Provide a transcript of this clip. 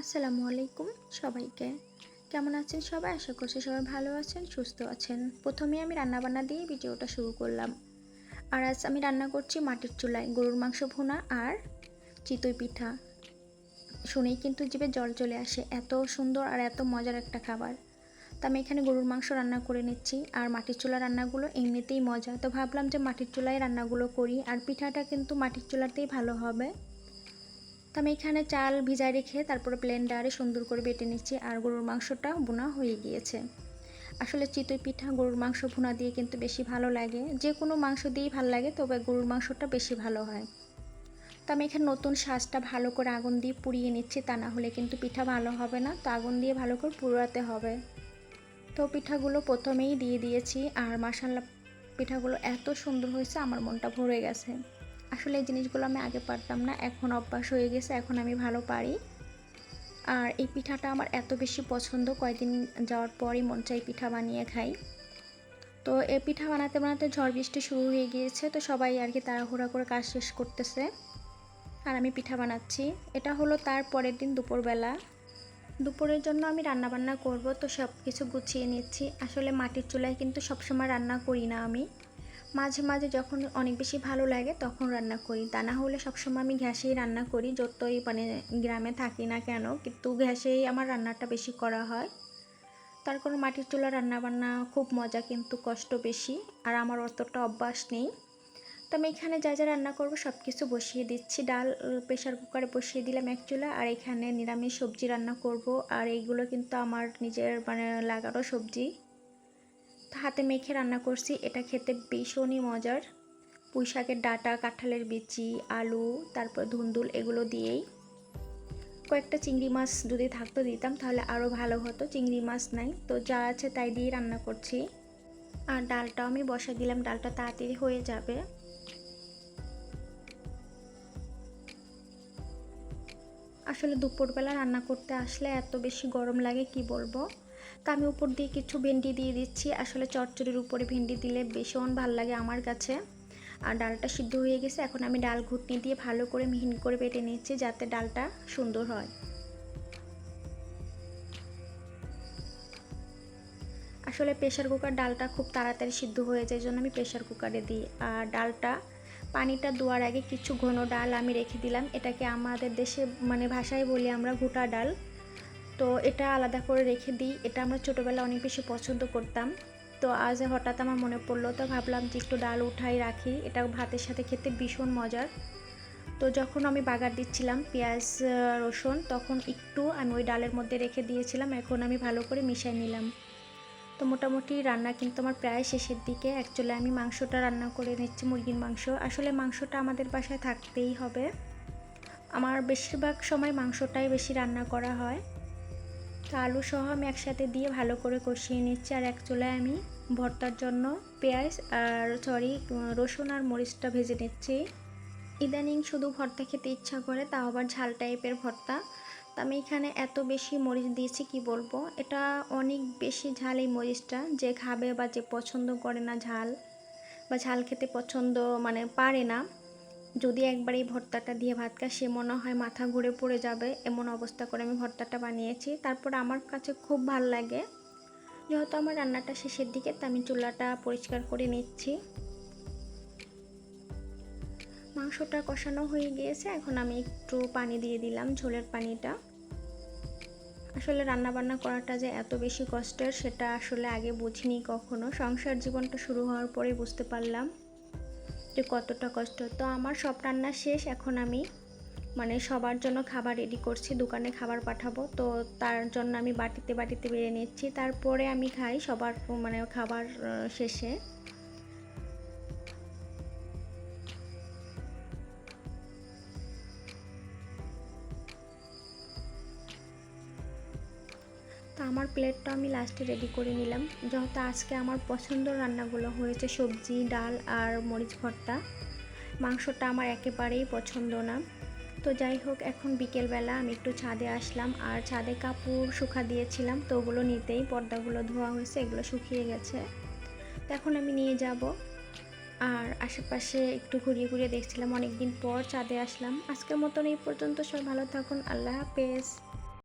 আসসালামু আলাইকুম সবাইকে। কেমন আছেন সবাই? আশা করছি সবাই ভালো আছেন, সুস্থ আছেন। প্রথমে আমি রান্নাবান্না দিয়ে ভিডিওটা শুরু করলাম। আর আজ আমি রান্না করছি মাটির চুলায় গরুর মাংস ভুনা আর চিতই পিঠা। শুনেই কিন্তু জিভে জল চলে আসে, এত সুন্দর আর এত মজার একটা খাবার। তো আমি এখানে গরুর মাংস রান্না করে নিচ্ছি, আর মাটির চুলা রান্নাগুলো এমনিতেই মজা। তো ভাবলাম যে মাটির চুলায় রান্নাগুলো করি, আর পিঠাটা কিন্তু মাটির চুলাতেই ভালো হবে। আমি এখানে চাল ভিজায় রেখে তারপরে ব্লেন্ডারে সুন্দর করে বেটে নিচ্ছি আর গরুর মাংসটা বোনা হয়ে গিয়েছে। আসলে চিতই পিঠা গরুর মাংস ভুনা দিয়ে কিন্তু বেশি ভালো লাগে। যে কোনো মাংস দিয়েই ভালো লাগে, তবে গরুর মাংসটা বেশি ভালো হয়। তো আমি এখানে নতুন শাঁসটা ভালো করে আগুন দিয়ে পুড়িয়ে নিচ্ছি, তা না হলে কিন্তু পিঠা ভালো হবে না। তো আগুন দিয়ে ভালো করে পুরাতে হবে। তো পিঠাগুলো প্রথমেই দিয়ে দিয়েছি। আর মাসাল্লা পিঠাগুলো এত সুন্দর হয়েছে, আমার মনটা ভরে গেছে। আসলে এই জিনিসগুলো আমি আগে পারতাম না, এখন অভ্যাস হয়ে গেছে, এখন আমি ভালো পারি। আর এই পিঠাটা আমার এত বেশি পছন্দ কয়েকদিন যাওয়ার পরই মন চাই পিঠা বানিয়ে খাই। তো এই পিঠা বানাতে বানাতে ঝড় বৃষ্টি শুরু হয়ে গিয়েছে, তো সবাই আর কি তাড়াহুড়া করে কাজ শেষ করতেছে। আর আমি পিঠা বানাচ্ছি। এটা হলো তার পরের দিন দুপুরবেলা। দুপুরের জন্য আমি রান্না বান্না করব, তো সব কিছু গুছিয়ে নিচ্ছি। আসলে মাটির চুলায় কিন্তু সবসময় রান্না করি না আমি। মাঝে মাঝে যখন অনেক বেশি ভালো লাগে তখন রান্না করি। তা না হলে সবসময় আমি গ্যাসেই রান্না করি। যতই মানে গ্রামে থাকি না কেন, কিন্তু গ্যাসেই আমার রান্নাটা বেশি করা হয়। তার কোনো মাটির চুলা রান্না বান্না খুব মজা কিন্তু কষ্ট বেশি, আর আমার অতটা অভ্যাস নেই। তো আমি এখানে যা যা রান্না করব সব কিছু বসিয়ে দিচ্ছি। ডাল প্রেশার কুকারে বসিয়ে দিলাম এক চুলা, আর এখানে নিরামিষ সবজি রান্না করব। আর এইগুলো কিন্তু আমার নিজের মানে লাগানো সবজি। হাতে মেখে রান্না করছি। এটা খেতে ভীষণই মজার। পুঁই শাকের ডাটা, কাঁঠালের বিচি, আলু, তারপর ধুন্দুল এগুলো দিয়েই। কয়েকটা চিংড়ি মাছ যদি থাকতো দিতাম, তাহলে আরও ভালো হতো। চিংড়ি মাছ নাই, তো যা আছে তাই দিয়ে রান্না করছি। আর ডালটাও আমি বসা দিলাম, ডালটা তাড়াতাড়ি হয়ে যাবে। আসলে দুপুরবেলা রান্না করতে আসলে এত বেশি গরম লাগে, কি বলব? তা আমি উপর দিয়ে কিছু ভেন্ডি দিয়ে দিচ্ছি। আসলে চচ্চড়ির উপরে ভেন্ডি দিলে ভীষণ ভালো লাগে আমার কাছে। আর ডালটা সিদ্ধ হয়ে গেছে, এখন আমি ডাল ঘুটনি দিয়ে ভালো করে মিহিন করে বেটে নিচ্ছি যাতে ডালটা সুন্দর হয়। আসলে প্রেশার কুকার ডালটা খুব তাড়াতাড়ি সিদ্ধ হয়ে যায় জন্য আমি প্রেশার কুকারে দিই। আর ডালটা পানিটা দেওয়ার আগে কিছু ঘন ডাল আমি রেখে দিলাম। এটাকে আমাদের দেশে মানে ভাষায় বলি আমরা ঘুটা ডাল। তো এটা আলাদা করে রেখে দিই। এটা আমরা ছোটোবেলা অনেক বেশি পছন্দ করতাম। তো আজ হঠাৎ আমার মনে পড়ল, তো ভাবলাম যে একটু ডাল উঠাই রাখি। এটা ভাতের সাথে খেতে ভীষণ মজার। তো যখন আমি বাগার দিচ্ছিলাম পেঁয়াজ রসুন, তখন একটু আমি ওই ডালের মধ্যে রেখে দিয়েছিলাম। এখন আমি ভালো করে মিশাই নিলাম। তো মোটামুটি রান্না কিন্তু আমার প্রায় শেষের দিকে। অ্যাকচুয়ালি আমি মাংসটা রান্না করে নিচ্ছি, মুরগির মাংস। আসলে মাংসটা আমাদের বাসায় থাকতেই হবে। আমার বেশিরভাগ সময় মাংসটাই বেশি রান্না করা হয়। তো আলু সহ আমি একসাথে দিয়ে ভালো করে কষিয়ে নিচ্ছি। আর এক চুলায় আমি ভর্তার জন্য পেঁয়াজ আর সরি, রসুন আর মরিচটা ভেজে নিচ্ছি। ইদানিং শুধু ভর্তা খেতে ইচ্ছা করে, তাও আবার ঝাল টাইপের ভর্তা। তো আমি এখানে এত বেশি মরিচ দিয়েছি, কি বলব? এটা অনেক বেশি ঝাল এই মরিচটা, যে খাবে বা যে পছন্দ করে না ঝাল বা ঝাল খেতে পছন্দ মানে পারে না। যদি একবার এই ভর্তাটা দিয়ে ভাত খায়, সে মনে হয় মাথা ঘুরে পড়ে যাবে, এমন অবস্থা করে আমি ভর্তাটা বানিয়েছি। তারপর আমার কাছে খুব ভালো লাগে। যেহেতু আমার রান্নাটা শেষের দিকে তা আমি চুলাটা পরিষ্কার করে নিচ্ছি। মাংসটা কষানো হয়ে গিয়েছে, এখন আমি একটু পানি দিয়ে দিলাম, ঝোলের পানিটা। আসলে রান্না বান্না করাটা যে এত বেশি কষ্টের, সেটা আসলে আগে বুঝিনি কখনো। সংসার জীবনটা শুরু হওয়ার পরে বুঝতে পারলাম। যে কতটা কষ্ট। তো আমার সব রান্না শেষ, এখন আমি মানে সবার জন্য খাবার রেডি করছি, দোকানে খাবার পাঠাবো। তো তার জন্য আমি বাটিতে বাটিতে বেড়ে নিচ্ছি। তারপরে আমি খাই সবার মানে খাবার শেষে। তো আমার প্লেটটা আমি লাস্টে রেডি করে নিলাম। যেহেতু আজকে আমার পছন্দ রান্নাগুলো হয়েছে সবজি, ডাল আর মরিচ ভর্তা, মাংসটা আমার একেবারেই পছন্দ না। তো যাই হোক, এখন বিকেলবেলা আমি একটু ছাদে আসলাম আর ছাদে কাপড় শুকা দিয়েছিলাম, তো ওগুলো নিতেই পর্দাগুলো ধোয়া হয়েছে, এগুলো শুকিয়ে গেছে। তো এখন আমি নিয়ে যাব। আর আশেপাশে একটু ঘুরিয়ে ঘুরিয়ে দেখছিলাম অনেক দিন পর ছাদে আসলাম। আজকের মতন এই পর্যন্ত সব ভালো থাকুন, আল্লাহ হাফেজ।